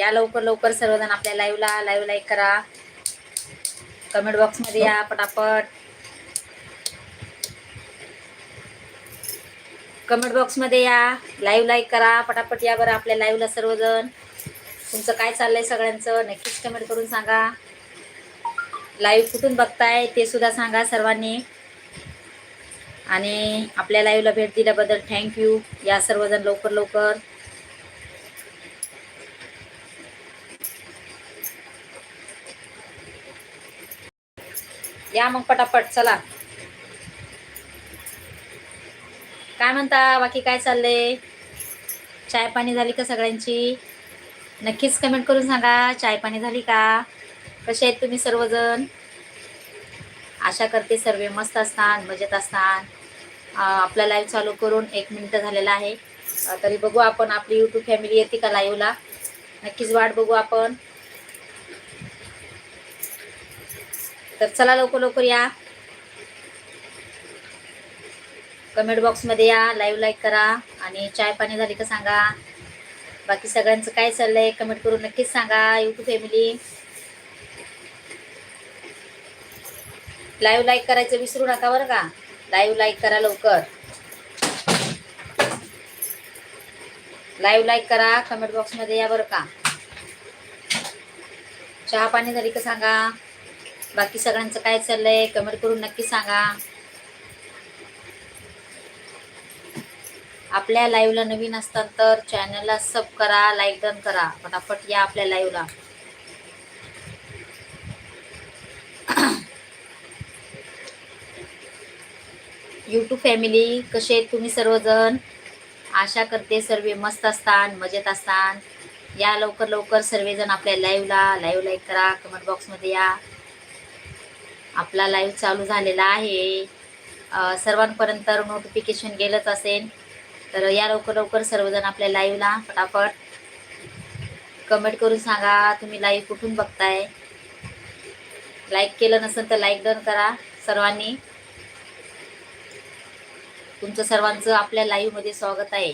या लवकर लवकर सर्वजण आपल्या लाईव्हला लाईव्ह लाईक करा. कमेंट बॉक्समध्ये या पटापट. कमेंट बॉक्समध्ये या लाईव्ह लाईक करा पटापट या बरं आपल्या लाईव्हला सर्वजण. तुमचं काय चाललंय सगळ्यांचं नक्कीच कमेंट करून सांगा. लाईव्ह कुठून बघताय ते सुद्धा सांगा सर्वांनी. आणि आपल्या लाईव्हला भेट दिल्याबद्दल थँक्यू या सर्वजण लवकर लवकर. या मग पटापट चला. काय म्हणता बाकी काय चाललंय? चाय पाणी झाली का सगळ्यांची? नक्कीच कमेंट करून सांगा चाय पाणी झाली का? कसे आहेत तुम्ही सर्वजण? आशा करते सर्व मस्त असतात मजेत असतात आपला लाईव्ह चालू करून एक मिनिट झालेला आहे. तरी बघू आपण आपली यूट्यूब फॅमिली येते का लाईव्हला नक्कीच वाट बघू आपण. तर चला लवकर लवकर या. कमेंट बॉक्समध्ये या लाईव्ह लाईक करा आणि चाय पाणी झाली का सांगा. बाकी सगळ्यांचं काय चाललंय कमेंट करून नक्कीच सांगा युट्यूब फॅमिली लाईव्ह लाईक करायचं विसरू नका बरं का. लाईव्ह लाईक करा लवकर. लाईव्ह लाईक करा कमेंट बॉक्समध्ये या बरं का. चहा पाणी झाली का सांगा. बाकी सगळ्यांचं काय चाललंय? कमेंट करून नक्की सांगा. आपल्या लाईव्हला नवीन असतात तर चॅनलला सब करा लाईक डन करा. फटाफट या आपल्या लाईव्हला यूट्यूब फॅमिली कसे आहेत तुम्ही सर्वजण? आशा करते सर्व मस्त असतात मजेत असतात या लवकर लवकर सर्वजण आपल्या लाईव्हला लाईव्ह लाईक करा. कमेंट बॉक्समध्ये या. आपला लाईव्ह चालू झालेला आहे. सर्वांपर्यंत नोटिफिकेशन गेलंच असेल. तर या लवकर लवकर सर्वजण आपल्या लाईव्हला फटाफट कमेंट करून सांगा तुम्ही लाईव्ह कुठून बघताय? लाईक केलं नसेल तर लाईक डन करा सर्वांनी. तुमचं सर्वांचं आपल्या लाईव्हमध्ये स्वागत आहे.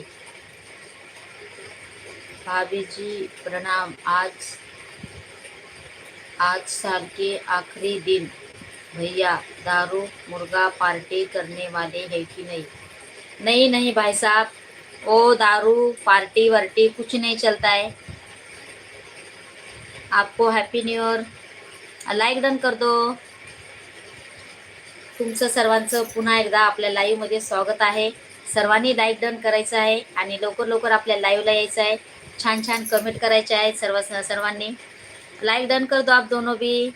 भाभीजी प्रणाम. आज आज साल के आखिरी दिन. भैया दारू मुर्गा पार्टी करने वाले है कि नहीं? नहीं नहीं भाई साहब। ओ दारू पार्टी वार्टी कुछ नहीं चलता है। आपको happy new year like done कर दो। तुमचं सर्वांचं पुन्हा एकदा आपल्या लाईव्हमध्ये स्वागत आहे. सर्वांनी लाईक डन करायचं आहे आणि लवकर लवकर आपल्या लाईव्हला यायचं आहे. छान छान कमेंट करायचे आहेत सर्व सर्वांनी. लाईक डन कर दो आप दोनों भी.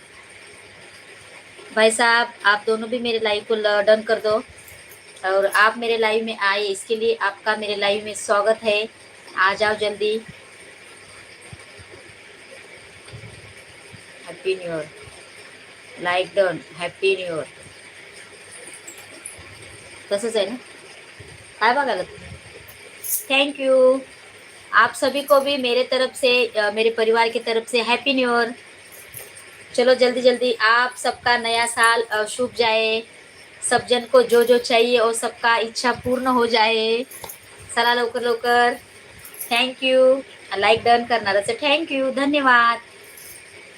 भाई साहब, आप दोनों भी मेरे लाइव को डन कर दो। और आप मेरे लाइव में आए, इसके लिए आपका मेरे लाइव में स्वागत है। आ जाओ जल्दी। Happy new year like done happy new year तसंच आहे ना? काय बघायला थैंक यू आप सभी को भी मेरे तरफ़ से मेरे परिवार की तरफ़ से हैप्पी न्यू ईयर चलो जल्दी जल्दी आप सबका नया साल शुभ जाए। सब जन को जो जो चाहिए और सबका इच्छा पूर्ण हो जाए। चला लवकर लवकर। थँक्यू लाईक डन करणारच थँक्यू धन्यवाद।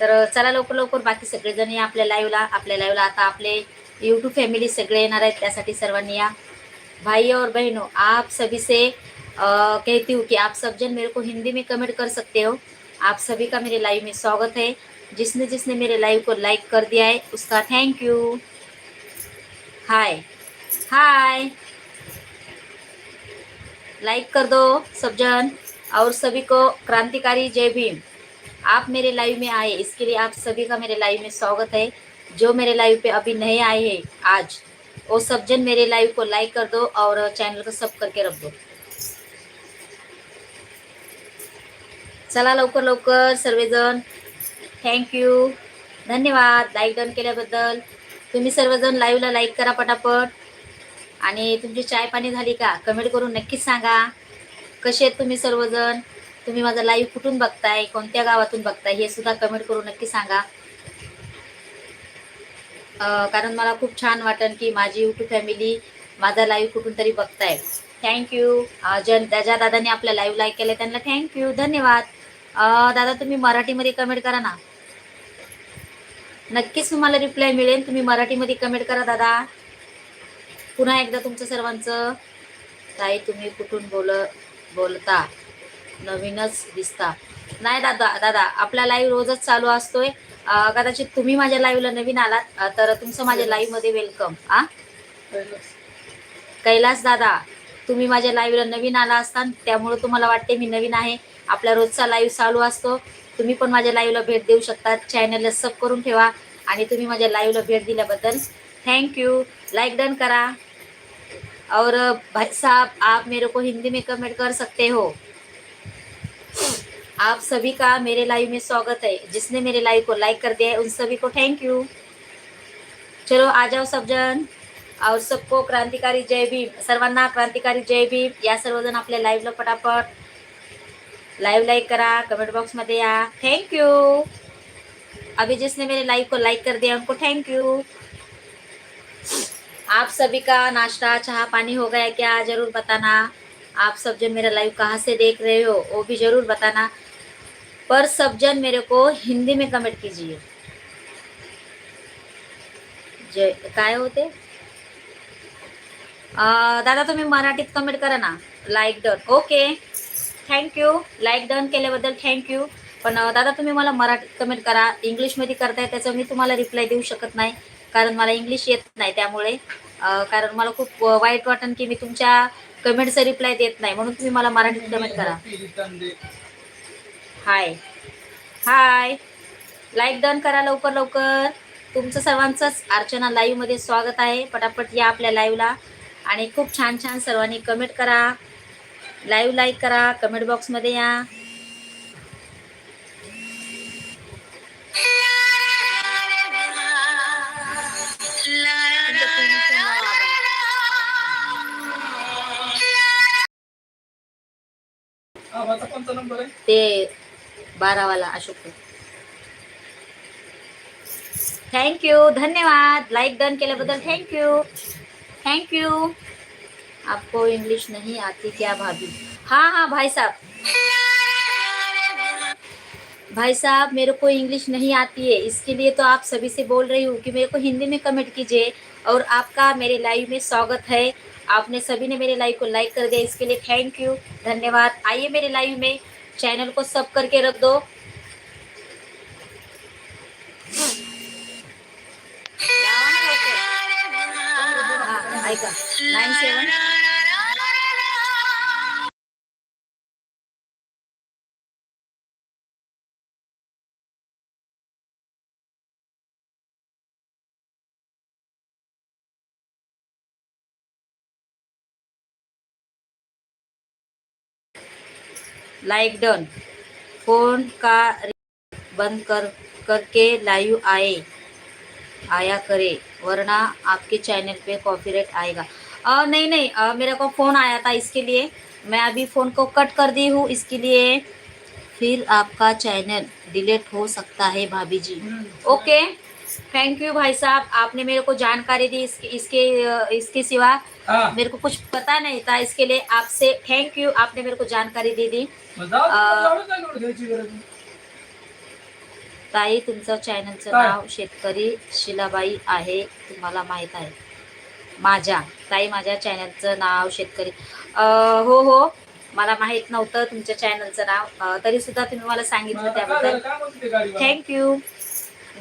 तर चला लवकर लवकर बाकी सगळेजण या आपल्या लाईव्हला आपल्या लाईव्हला आता आपले यूट्यूब फॅमिली त्यासाठी सर्वांनी या. भाई और बहनों आप सभी से अ, कहती हूँ कि आप सब जन मेरे को हिंदी में कमेंट कर सकते हो। आप सभी का मेरे लाइव में स्वागत है। जिसने जिसने मेरे लाइव को लाइक कर दिया है, उसका thank you hi hi like कर दो सब जन और सभी को क्रांतिकारी जय भीम। आप मेरे लाइव में आए, इसके लिए आप सभी का मेरे लाइव में स्वागत है। जो मेरे लाइव पे अभी नए आए हैं, आज, वो सब जन मेरे लाइव को लाइक कर दो और चैनल को सब करके रख दो। चला लवकर लवकर सर्वजण थँक्यू धन्यवाद लाईक डन केल्याबद्दल. तुम्ही सर्वजण लाईव्हला लाईक करा पटापट. आणि तुमची चाय पाणी झाली का? कमेंट करून नक्कीच सांगा. कसे आहेत तुम्ही सर्वजण? तुम्ही माझा लाईव्ह कुठून बघताय? कोणत्या गावातून बघताय? हे सुद्धा कमेंट करून नक्की सांगा. कारण मला खूप छान वाटन की माझी युट्यूब फॅमिली माझा लाईव्ह कुठून तरी बघताय. थँक्यू जन ज्या दादाने आपल्या लाईव्ह लाईक केलं त्यांना थँक्यू धन्यवाद. दादा तुम्ही मराठीमध्ये कमेंट करा ना. नक्कीच तुम्हाला रिप्लाय मिळेल. तुम्ही मराठीमध्ये कमेंट करा दादा. पुन्हा एकदा तुमचं सर्वांचं. ताई तुम्ही कुठून बोल बोलता? नवीनच दिसता. नाही दादा दादा आपला लाईव्ह रोजच चालू असतोय. कदाचित तुम्ही माझ्या लाईव्हला नवीन आलात तर तुमचं माझ्या लाईव्हमध्ये वेलकम आ? कैलास. दादा तुम्ही माझ्या लाईव्हला नवीन आला असता त्यामुळे तुम्हाला वाटते मी नवीन आहे. आपला रोजचा लाईव्ह चालू असतो. तुम्ही पण माझ्या लाईव्हला भेट देऊ शकता. चॅनलला सब करून ठेवा आणि तुम्ही माझ्या लाईव्हला भेट दिल्याबद्दल थैंक यू लाइक डन करा. और भाई साहब आप मेरे को हिंदी में कमेंट कर सकते हो। आप सभी का मेरे लाइव में स्वागत है। जिसने मेरे लाइव को लाइक कर दिया है उन सभी को थैंक यू चलो आ जाओ सब जन। और सबको क्रांतिकारी जय भीम सर्वांना क्रांतिकारी जय भीम। या सर्वजण आपल्या लाईव्हला पटापट लाईव्ह लाईक करा, कमेंट बॉक्समध्ये या थैंक यू अभी जिसने मेरे लाइव को लाइक कर दिया, उनको थैंक यू आप सभी का नाश्ता, चाह, पानी हो गया क्या? ज़रूर बताना। आप सब जन मेरा लाइव कहाँ से देख रहे हो, वो भी ज़रूर बताना। पर सब जन मेरे को हिंदी में कमेंट कीजिए। काय होते दादा तुम्ही मराठीत कमेंट करा ना। Like done okay thank you like done केल्याबद्दल थँक्यू पण दादा तुम्ही मला मराठीत कमेंट करा. इंग्लिशमध्ये करताय त्याचं मी तुम्हाला रिप्लाय देऊ शकत नाही. कारण मला इंग्लिश येत नाही त्यामुळे. कारण मला खूप वाईट वाटन की मी तुमच्या कमेंटचा रिप्लाय देत नाही. म्हणून तुम्ही मला मराठीत कमेंट करा. हाय हाय लाईक डन करा लवकर लवकर. तुमचं सर्वांचंच अर्चना लाईव्हमध्ये स्वागत आहे. पटापट या आपल्या लाईव्हला आणि खूप छान छान सर्वांनी कमेंट करा. लाईव्ह लाईक करा कमेंट बॉक्समध्ये या. ते बारावाला अशोक थँक्यू धन्यवाद. लाईक डन केल्याबद्दल थँक्यू थँक्यू आपको इंग्लिश नहीं आती क्या भाभी? हाँ हाँ भाई साहब। भाई साहब मेरे को इंग्लिश नहीं आती है। इसके लिए तो आप सभी से बोल रही हूँ कि मेरे को हिंदी में कमेंट कीजिए और आपका मेरे लाइव में स्वागत है। आपने सभी ने मेरे लाइव को लाइक कर दिया। इसके लिए थैंक यू धन्यवाद। आइए मेरे लाइव में। चैनल को सब करके रख दो। हाँ, ऐका nine seven like done. Phone का बंद कर करके लाइव आए आया करे वरना आपके चैनल पे कॉपीराइट आएगा। अ, नहीं नहीं अ, मेरे को फ़ोन आया था इसके लिए। मैं अभी फ़ोन को कट कर दी हूँ इसके लिए। फिर आपका चैनल डिलीट हो सकता है भाभी जी। ओके? थैंक यू भाई साहब। आपने मेरे को जानकारी दी इसके इसके इसके सिवा। मेरे को कुछ पता नहीं था इसके लिए आपसे। थैंक यू आपने मेरे को जानकारी दे दी. ताई तुमचं चॅनलचं? नाव शेतकरी शिलाबाई आहे तुम्हाला माहीत आहे. माझ्या ताई माझ्या चॅनलचं नाव शेतकरी. हो हो मला माहीत नव्हतं तुमच्या चॅनलचं नाव. तरी सुद्धा तुम्ही मला सांगितलं त्याबद्दल? थँक्यू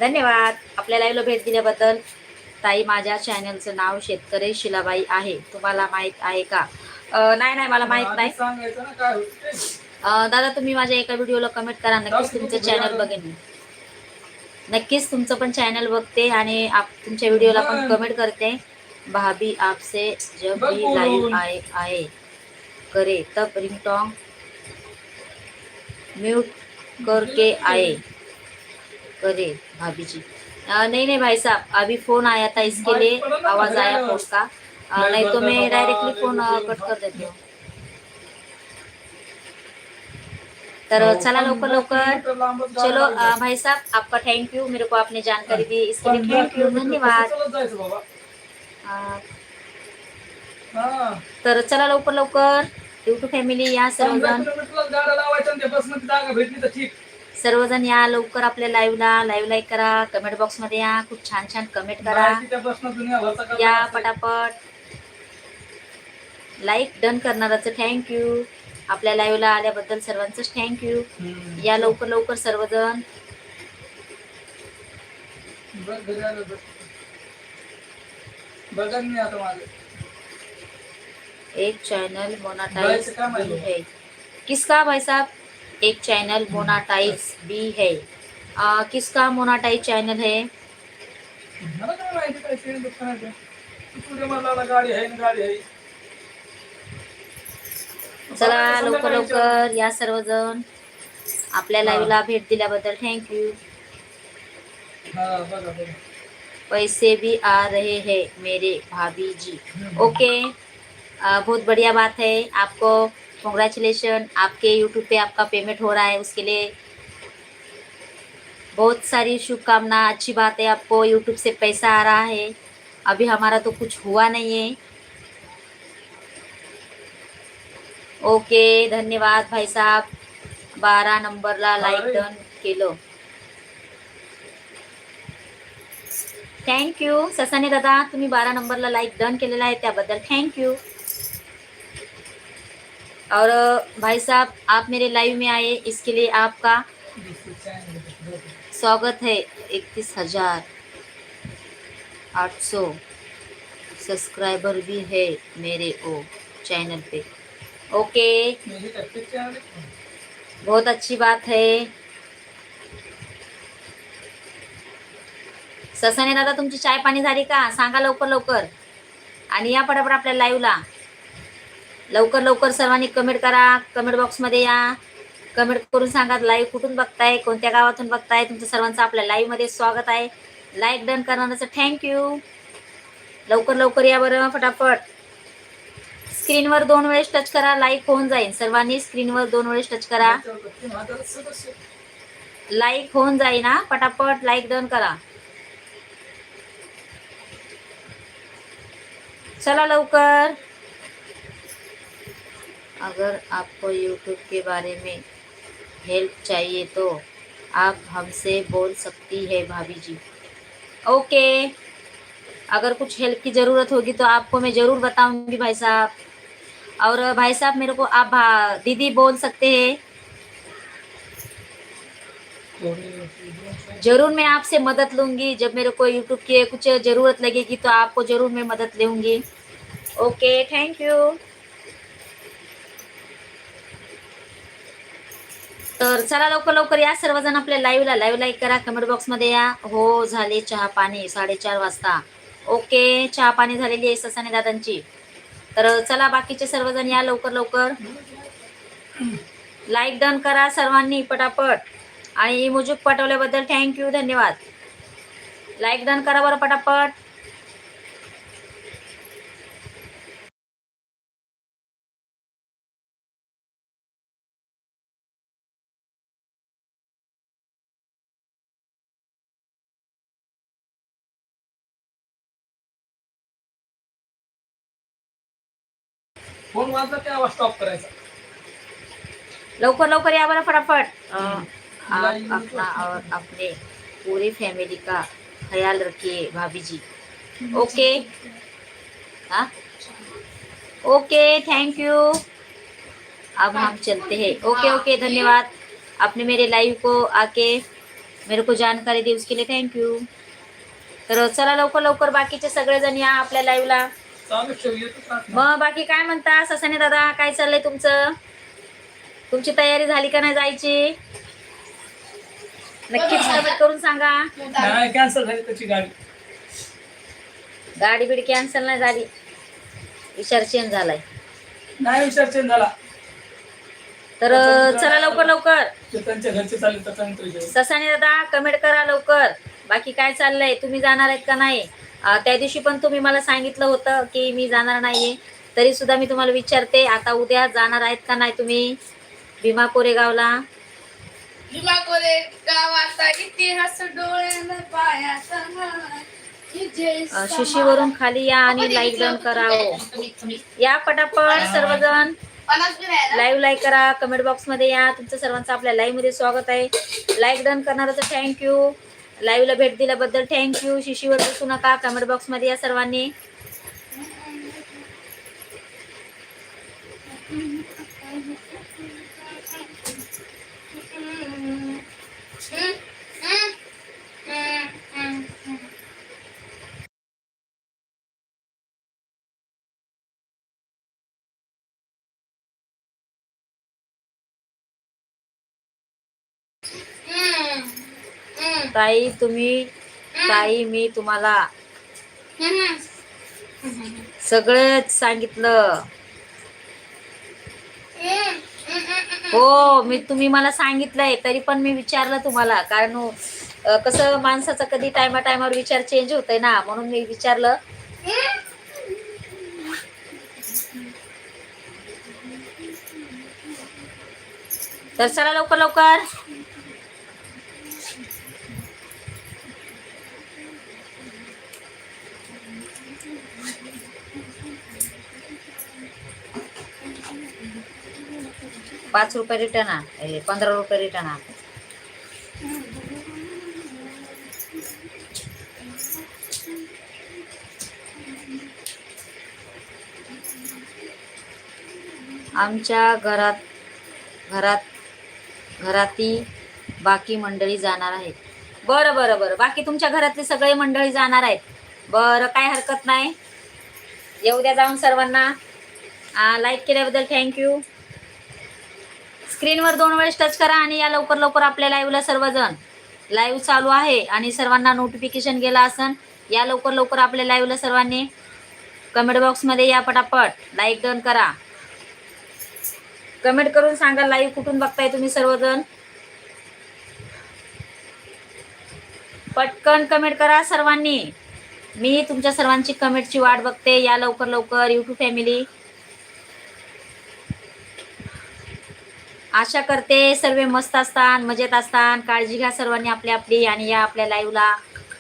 धन्यवाद. आपल्या लाईव्हला भेट दिल्याबद्दल. ताई माझ्या चॅनलचं नाव शेतकरी शिलाबाई आहे. तुम्हाला माहीत आहे का? नाही नाही मला माहीत नाही. दादा तुम्ही माझ्या एका व्हिडिओला कमेंट करा. नक्कीच तुमचं चॅनल बघेन मी. नक्कीच तुमचं पण चॅनल बघते आणि आप तुमच्या व्हिडिओला पण कमेंट करते. भाभी आपसे जब भी लाइव आए आए. करे तब रिंगटोंग म्यूट करके आए. करे भाभी जी अ, नहीं नहीं भाई साहब अभी फ़ोन आया था इसके लिए आवाज़ आया फ़ोन का। अ, नहीं तो मैं डायरेक्टली फ़ोन कट कर देती हूँ। तर चला लवकर लवकर चलो अ, भाई साहब आपका थैंक यू मेरे को आपने जानकारी दी इसके लिए थैंक यू धन्यवाद। बाबा। अ, हा। तर चला लवकर लवकर युट्यूब फॅमिली या सर्वजण भेटली तर ठीक। सर्वजण या लवकर आपल्या लाईव्हला लाईव्ह लाईक करा. कमेंट बॉक्समध्ये या. खूप छान छान कमेंट करा. या. पटापट. लाईक डन करणाराचं थँक्यू आपल्या लाईव्हला आल्याबद्दल सर्वांचंच थँक्यू. या लवकर लवकर सर्वजण. एक चैनल मोनाटाइज है किसका भाई साहब? एक चैनल मोनाटाइज भी है। आ, किसका मोनाटाइज चैनल है? चला लवकर लवकर या सर्वजण आपल्या लाईव्हला भेट दिल्याबद्दल थँक्यू हा बघा बघा. पैसे भी आ रहे हैं मेरे भाभी जी. ओके आ, बहुत बढ़िया बात है। आपको कॉन्ग्रेचुलेशन आपके यूट्यूब पे आपका पेमेंट हो रहा है उसके लिए बहुत सारी शुभकामना अच्छी बात है आपको यूट्यूब से पैसा आ रहा है। अभी हमारा तो कुछ हुआ नहीं है। ओके धन्यवाद भाई साहब। बारा नंबरला लाईक डन केलं। थँक्यू ससाने दादा तुम्ही बारा नंबरला लाईक डन केलेला आहे त्याबद्दल थँक्यू और भाई साहब आप मेरे लाइव में आए इसके लिए आपका स्वागत है। इकतीस हजार आठ सौ सब्सक्राइबर भी है मेरे ओ चैनल पे। ओके बहुत अच्छी बात है। ससाने दादा तुमची चाय पाणी झाली का? सांगा लवकर लवकर. आणि या पटापट आपल्या लाईव्हला लवकर लवकर सर्वांनी कमेंट करा. कमेंट बॉक्समध्ये या. कमेंट करून सांगा लाईव्ह कुठून बघताय कोणत्या गावातून बघताय. तुमचं सर्वांचं आपल्या लाईव्हमध्ये स्वागत आहे. लाईक डन करणाऱ्याचं थँक्यू लवकर लवकर या बरं फटाफट. स्क्रीनवर दोन वेळेस टच करा लाईक होऊन जाईल. सर्वांनी स्क्रीनवर दोन वेळेस टच करा. लाईक होऊन जाईल ना पटापट लाईक डन करा. चला लवकर. अगर आपको यूट्यूब के बारे में हेल्प चाहिए तो आप हमसे बोल सकती है भाभी जी। ओके अगर कुछ हेल्प की ज़रूरत होगी तो आपको मैं ज़रूर बताऊँगी भाई साहब। और भाई साहब, मेरे को आप दीदी बोल सकते हैं। ज़रूर मैं आपसे मदद लूँगी। जब मेरे को यूट्यूब की कुछ ज़रूरत लगेगी तो आपको ज़रूर मैं मदद लूँगी। ओके थैंक यू तर चला लवकर लवकर या. सर्वजण आपल्या लाईव्हला लाईव्ह लाईक करा. कमेंट बॉक्समध्ये या. हो झाले चहा पाणी साडेचार वाजता. ओके चहा पाणी झालेली आहे ससाने दादांची. तर चला बाकीचे सर्वजण या लवकर लवकर. लाईक डन करा सर्वांनी पटापट. आणि मुजूक पटवल्याबद्दल थँक्यू धन्यवाद. लाईक डन करा बरं पटापट. फोन वाजला ते आवाज स्टॉप करायचा. लवकर लवकर या बरं फटाफट. अं, आप अपना और अपने पूरी फैमिली का ख्याल रखिए भाभी जी ओके? हाँ? ओके थैंक यू अब हम चलते हैं. ओके ओके धन्यवाद. आपने मेरे लाइव को आके मेरे को जानकारी दी उसके लिए थँक यू तर चला लवकर लवकर बाकीचे सगळेजण या आपल्या लाईव्हला चालू. मग बाकी काय म्हणता? ससाने दादा काय चाललंय तुमचं? तुमची तयारी झाली का नाही जायची? नक्कीच कमेंट करून सांगा. नाही कॅन्सल झाली त्याची गाडी. गाडी बिडी कॅन्सल नाही झाली. विचार चेंज झालाय. नाही विचार चेंज झाला. तर चला लवकर लवकर. ते त्यांच्या घरचे चालले त्याचा नंतर विचार. ससाने दादा कमेंट करा लवकर. बाकी काय चाललंय? तुम्ही जाणार आहेत का नाही? त्या दिवशी पण तुम्ही मला सांगितलं होतं की मी जाणार नाहीये. तरी सुद्धा मी तुम्हाला विचारते आता उद्या जाणार आहेत का नाही तुम्ही? भीमा कोरेगावला भीमा कोरे गावाचा इतिहास अं, शिशीवरून खाली या आणि लाईक डन करावं या पटापट सर्वजण. लाईव्ह लाईक करा कमेंट बॉक्समध्ये या. तुमचं सर्वांचं आपल्या लाईव्हमध्ये स्वागत आहे. लाईक डन करणारच थँक्यू लाईव्हला भेट दिल्याबद्दल थँक्यू शिशीवर बसू नका. कमेंट बॉक्समध्ये या सर्वांनी. ताई तुम्ही ताई मी तुम्हाला सगळंच सांगितलं. हो मी तुम्ही मला सांगितलंय तरी पण मी विचारलं तुम्हाला. कारण कसं माणसाचं कधी टायमा टायमावर विचार चेंज होतोय ना म्हणून मी विचारलं. तर चला लवकर लवकर. पाच रुपये रिटर्न आहे पंधरा रुपये रिटर्न आ आमच्या घरात घरात घराती बाकी मंडळी जाणार आहेत. बरं बरं बरं. बाकी तुमच्या घरातले सगळे मंडळी जाणार आहेत. बरं काय हरकत नाही. येऊ द्या जाऊन सर्वांना. लाईक केल्याबद्दल थँक्यू स्क्रीनवर दोन वेळेस टच करा आणि या लवकर लवकर आपल्या लाईव्हला सर्वजण लाईव्ह चालू आहे आणि सर्वांना नोटिफिकेशन गेलं असन या लवकर लवकर आपल्या लाईव्हला सर्वांनी कमेंट बॉक्समध्ये या पटापट लाईक डन करा. कमेंट करून सांगा लाईव्ह कुठून बघताय तुम्ही सर्वजण? पटकन कमेंट करा सर्वांनी. मी तुमच्या सर्वांची कमेंटची वाट बघते या लवकर लवकर यूट्यूब फॅमिली आशा करते सर्व मस्त असतान मजेत असतान. काळजी घ्या सर्वांनी आपली आपली आणि या आपल्या लाईव्हला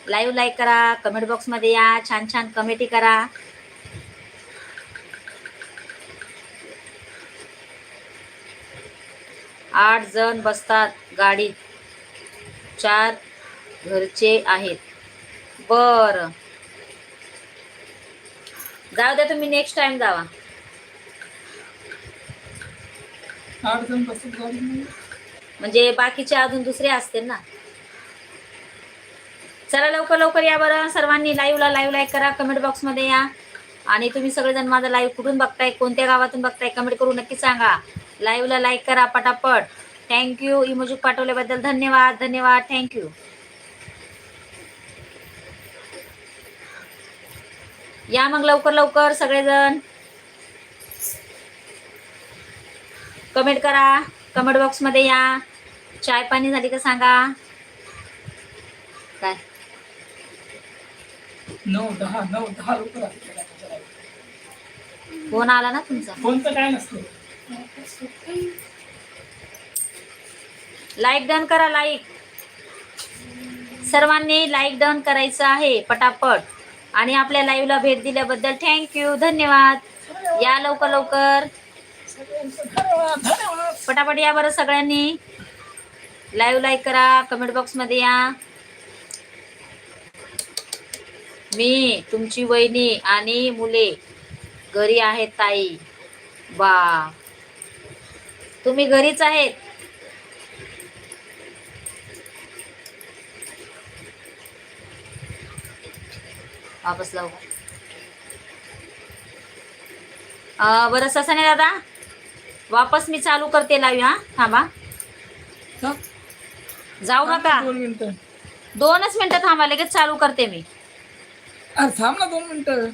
लाईव्ह लाईक करा कमेंट बॉक्समध्ये या. छान छान कमेंटी करा. आठ जण बसतात गाडीत चार घरचे आहेत. बर. जाऊ द्या तुम्ही नेक्स्ट टाइम जावा. आठ जण म्हणजे बाकीचे अजून दुसरे असतील ना? चला लवकर लवकर या बरं. सर्वांनी लाईव्हला लाईव्ह लाईक करा. कमेंट बॉक्समध्ये या. आणि तुम्ही सगळेजण माझा लाईव्ह कुठून बघताय कोणत्या गावातून बघताय कमेंट करून नक्की सांगा. लाईव्हला लाईक करा पटापट. थँक्यू इमोजी पाठवल्याबद्दल धन्यवाद. धन्यवाद. थँक्यू या मग लवकर लवकर सगळेजण. कमेंट करा. कमेंट बॉक्समध्ये या. चाय पाणी झाली का सांगा. काय? नऊ दहा नऊ दहा रुपये राहते फोन आला ना तुमचा? कोणतं काय नसतं. लाईक डन करा लाईक सर्वांनी लाईक डन करायचं आहे पटापट. आणि आपल्या लाईव्हला भेट दिल्याबद्दल थँक्यू धन्यवाद. या लवकर लवकर. पटापट या बरं सगळ्यांनी. लाईव्ह लाईक करा कमेंट बॉक्समध्ये या. मी तुमची वहिनी आणि मुले घरी आहेत ताई. बा. तुम्ही घरीच आहेत? वापस लावू. बरं ससाने दादा. वापस मी चालू करते लाईव्ह हा. थांबा? जाऊ नका. दोन मिनिटं. दोनच मिनिटं थांबा लगेच चालू करते मी. अरे थांब ना दोन मिनिटं.